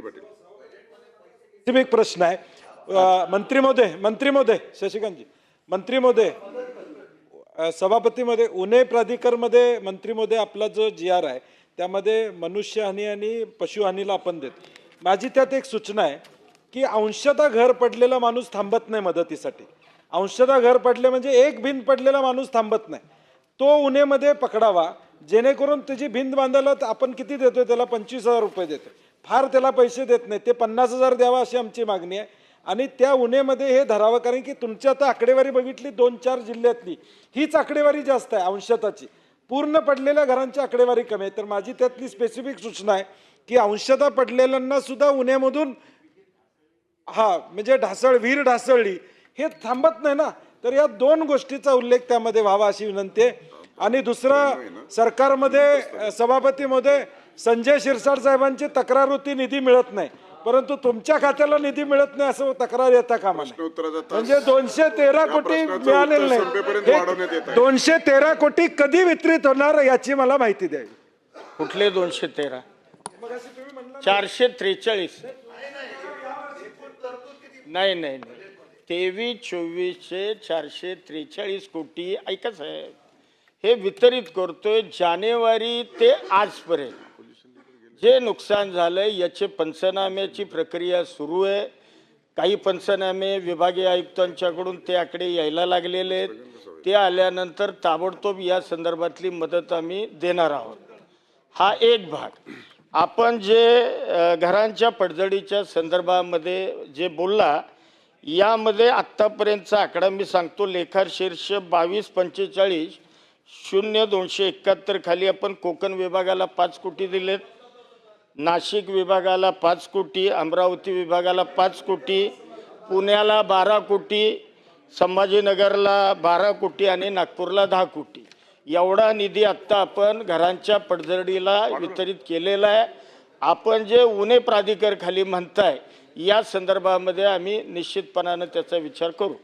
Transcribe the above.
बंटी पाटील. एक प्रश्न आहे. मंत्री महोदय मंत्री महोदय शशिकांतजी. मंत्री महोदय सभापतीमध्ये उन्हे प्राधिकरमध्ये मंत्री महोदय आपला जो जी आर आहे त्यामध्ये मनुष्यहानी आणि पशुहानीला आपण देत. माझी त्यात एक सूचना आहे की अंशतः घर पडलेला माणूस थांबत नाही मदतीसाठी. अंशतः घर पडले म्हणजे एक भिंत पडलेला माणूस थांबत नाही. तो उन्हेमध्ये पकडावा जेणेकरून त्याची भिंत बांधायला आपण किती देतोय त्याला पंचवीस हजार रुपये देतोय. फार त्याला पैसे देत नाही ते पन्नास हजार द्यावा अशी आमची मागणी आहे. आणि त्या उन्हेमध्ये हे धरावं कारण की तुमची आता आकडेवारी बघितली दोन चार जिल्ह्यातली. हीच आकडेवारी जास्त आहे अंशताची. पूर्ण पडलेल्या घरांची आकडेवारी कमी आहे. तर माझी त्यातली स्पेसिफिक सूचना आहे की अंशता पडलेल्यांना सुद्धा उन्हेमधून हा म्हणजे ढासळ वीर ढासळली. हे थांबत नाही ना. तर या दोन गोष्टीचा उल्लेख त्यामध्ये व्हावा अशी विनंती आहे. आणि दुसरं सरकारमध्ये सभापतीमध्ये संजय शिरसाट साहेबांची तक्रार होती निधी मिळत नाही. परंतु तुमच्या खात्याला निधी मिळत नाही असं तक्रार येता कामा म्हणजे दोनशे तेरा कोटी मिळालेले उत्तर संपेपर्यंत वाढवण्यात येत नाही आहे. दोनशे तेरा कोटी कधी वितरित होणार याची मला माहिती द्यावी. कुठले दोनशे तेरा? चारशे त्रेचाळीस. नाही नाही नाही. तेवीस चोवीसशे चारशे त्रेचाळीस कोटी. ऐका साहेब हे वितरित करतोय जानेवारी ते आजपर्यंत. जे नुकसान झालंय याचे पंचनाम्याची प्रक्रिया सुरू आहे. काही पंचनामे विभागीय आयुक्तांच्याकडून ते आकडे यायला लागलेले आहेत. ते आल्यानंतर ताबडतोब या संदर्भातली मदत आम्ही देणार आहोत. हा एक भाग. आपण जे घरांच्या पडझडीच्या संदर्भामध्ये जे बोलला यामध्ये आत्तापर्यंतचा आकडा मी सांगतो. लेखार शीर्ष बावीस पंचेचाळीस शून्य दोनशे एकाहत्तर खाली आपण कोकण विभागाला पाच कोटी दिलेत. नाशिक विभागाला पाच कोटी अमरावती विभागाला पाच कोटी पुण्याला बारा कोटी संभाजीनगरला बारा कोटी आणि नागपूरला दहा कोटी. एवढा निधी आत्ता आपण घरांच्या पडझडीला वितरित केलेला आहे. आपण जे उन्हे प्राधिकरखाली म्हणताय या संदर्भामध्ये आम्ही निश्चितपणानं त्याचा विचार करू.